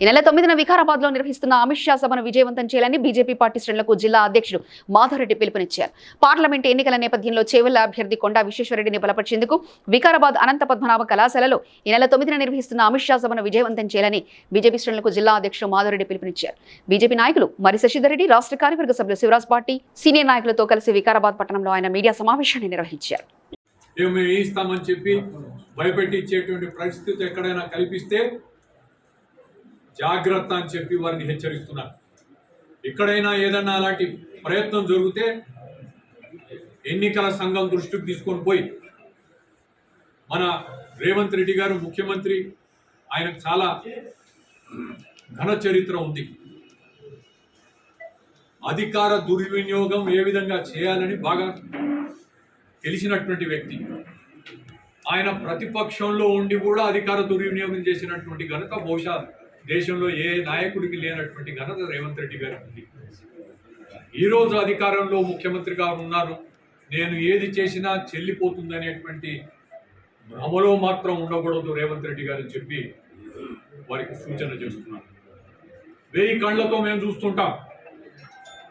ఈ నెల తొమ్మిదిన వికారాబాద్లో నిర్వహిస్తున్న అమిత్ షా సభను విజయవంతం చేయాలని బీజేపీ పార్టీ శ్రేణులకు జిల్లా అధ్యక్షుడు మాధవరెడ్డి పిలుపునిచ్చారు. పార్లమెంట్ ఎన్నికల నేపథ్యంలో చేవెళ్ళ అభ్యర్థి కొండా విశ్వేశ్వరరెడ్డిని బలపరిచేందుకు వికారాబాద్ అనంత పద్మనాభ కళాశాలలో ఈ నెల తొమ్మిదిన నిర్వహిస్తున్న అమిత్ షా సభను విజయవంతం చేయాలని బీజేపీ శ్రేణులకు జిల్లా అధ్యక్షుడు మాధవరెడ్డి పిలుపునిచ్చారు. బీజేపీ నాయకులు మరి శశిధర్ రెడ్డి రాష్ట్ర కార్యవర్గ సభ్యులు శివరాజ్ పార్టీ సీనియర్ నాయకులతో కలిసి వికారాబాద్ పట్టణంలో ఆయన మీడియా సమావేశాన్ని నిర్వహించారు. మేము వేయిస్తామని చెప్పి భయపెట్టి ఇచ్చేటువంటి పరిస్థితి ఎక్కడైనా కల్పిస్తే జాగ్రత్త అని చెప్పి వారిని హెచ్చరిస్తున్నారు. ఎక్కడైనా ఏదన్నా అలాంటి ప్రయత్నం జరిగితే ఎన్నికల సంఘం దృష్టికి తీసుకొని పోయి మన రేవంత్ రెడ్డి గారు ముఖ్యమంత్రి ఆయనకు చాలా ఘన చరిత్ర ఉంది. అధికార దుర్వినియోగం ఏ విధంగా చేయాలని బాగా తెలిసినటువంటి వ్యక్తి. ఆయన ప్రతిపక్షంలో ఉండి కూడా అధికార దుర్వినియోగం చేసినటువంటి ఘనత బహుశా దేశంలో ఏ నాయకుడికి లేనటువంటి ఘనత రేవంత్ రెడ్డి గారికి ఉంది. ఈరోజు అధికారంలో ముఖ్యమంత్రిగా ఉన్నారు. నేను ఏది చేసినా చెల్లిపోతుందనేటువంటి భ్రమలో మాత్రం ఉండకూడదు రేవంత్ రెడ్డి గారు అని చెప్పి వారికి సూచన చేస్తున్నాను వెయ్యి కళ్ళతో మేము చూస్తుంటాం.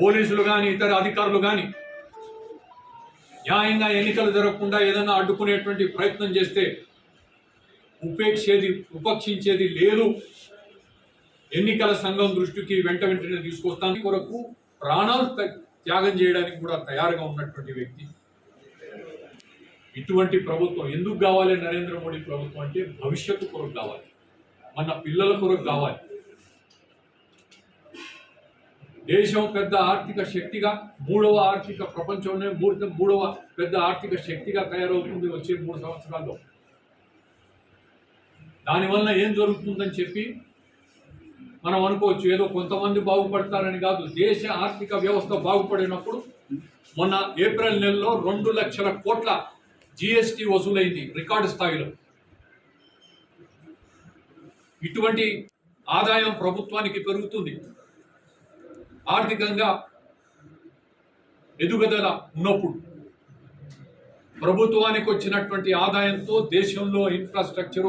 పోలీసులు కానీ ఇతర అధికారులు కానీ న్యాయంగా ఎన్నికలు జరగకుండా ఏదైనా అడ్డుకునేటువంటి ప్రయత్నం చేస్తే ఉపేక్షేది ఉపక్షించేది లేదు. ఎన్నికల సంఘం దృష్టికి వెంట వెంటనే తీసుకొస్తాను. కొరకు ప్రాణాలు త్యాగం చేయడానికి కూడా తయారుగా ఉన్నటువంటి వ్యక్తి. ఇటువంటి ప్రభుత్వం ఎందుకు కావాలి? నరేంద్ర మోడీ ప్రభుత్వం అంటే భవిష్యత్తు కొరకు కావాలి. మన పిల్లల కొరకు కావాలి. దేశం పెద్ద ఆర్థిక శక్తిగా మూడవ ఆర్థిక ప్రపంచంలో మూడు మూడవ పెద్ద ఆర్థిక శక్తిగా తయారవుతుంది వచ్చే మూడు సంవత్సరాల్లో. దానివల్ల ఏం జరుగుతుందని చెప్పి మనం అనుకోవచ్చు ఏదో కొంతమంది బాగుపడతారని కాదు. దేశ ఆర్థిక వ్యవస్థ బాగుపడినప్పుడు మొన్న ఏప్రిల్ నెలలో రెండు లక్షల కోట్ల జిఎస్టి వసూలైంది రికార్డు స్థాయిలో. ఇటువంటి ఆదాయం ప్రభుత్వానికి పెరుగుతుంది. ఆర్థికంగా ఎదుగుదల ఉన్నప్పుడు ప్రభుత్వానికి వచ్చినటువంటి ఆదాయంతో దేశంలో infrastructure